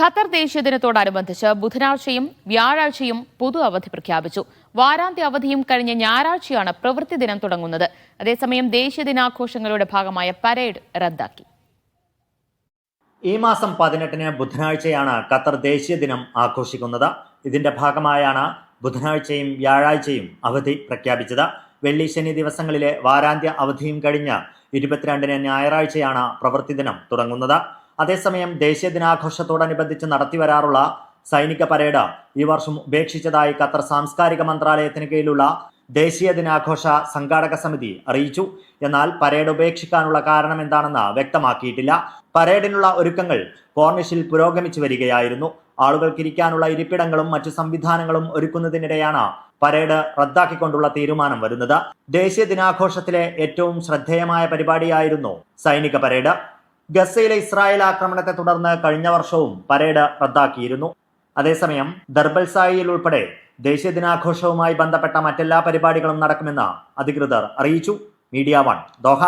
Qatar ദേശീയ ദിനത്തോടനുബന്ധിച്ച് ബുധനാഴ്ചയും വ്യാഴാഴ്ചയും പൊതു അവധി പ്രഖ്യാപിച്ചു. വാരാന്ത്യ അവധിയും കഴിഞ്ഞ ഞായറാഴ്ചയാണ് പ്രവൃത്തി ദിനം തുടങ്ങുന്നത്. അതേസമയം ദേശീയ ദിനാഘോഷങ്ങളുടെ ഭാഗമായ പരേഡ് റദ്ദാക്കി. ഈ മാസം പതിനെട്ടിന് ബുധനാഴ്ചയാണ് ഖത്തർ ദേശീയ ദിനം ആഘോഷിക്കുന്നത്. ഇതിന്റെ ഭാഗമായാണ് ബുധനാഴ്ചയും വ്യാഴാഴ്ചയും അവധി പ്രഖ്യാപിച്ചത്. വെള്ളി ശനി ദിവസങ്ങളിലെ വാരാന്ത്യ അവധിയും കഴിഞ്ഞ് ഇരുപത്തിരണ്ടിന് ഞായറാഴ്ചയാണ് പ്രവൃത്തി ദിനം തുടങ്ങുന്നത്. അതേസമയം ദേശീയ ദിനാഘോഷത്തോടനുബന്ധിച്ച് നടത്തിവരാറുള്ള സൈനിക പരേഡ് ഈ വർഷം ഉപേക്ഷിച്ചതായി ഖത്തർ സാംസ്കാരിക മന്ത്രാലയത്തിന് കീഴിലുള്ള ദേശീയ ദിനാഘോഷ സംഘാടക സമിതി അറിയിച്ചു. എന്നാൽ പരേഡ് ഉപേക്ഷിക്കാനുള്ള കാരണം എന്താണെന്ന് വ്യക്തമാക്കിയിട്ടില്ല. പരേഡിനുള്ള ഒരുക്കങ്ങൾ കോർണിഷിൽ പുരോഗമിച്ചു വരികയായിരുന്നു. ആളുകൾക്കിരിക്കാനുള്ള ഇരിപ്പിടങ്ങളും മറ്റു സംവിധാനങ്ങളും ഒരുക്കുന്നതിനിടെയാണ് പരേഡ് റദ്ദാക്കിക്കൊണ്ടുള്ള തീരുമാനം വരുന്നത്. ദേശീയ ദിനാഘോഷത്തിലെ ഏറ്റവും ശ്രദ്ധേയമായ പരിപാടിയായിരുന്നു സൈനിക പരേഡ്. ഗസയിലെ ഇസ്രായേൽ ആക്രമണത്തെ തുടർന്ന് കഴിഞ്ഞ വർഷവും പരേഡ് റദ്ദാക്കിയിരുന്നു. അതേസമയം ദർബൽസായിയിൽ ഉൾപ്പെടെ ദേശീയ ദിനാഘോഷവുമായി ബന്ധപ്പെട്ട മറ്റെല്ലാ പരിപാടികളും നടക്കുമെന്ന് അധികൃതർ അറിയിച്ചു. Media one Doha.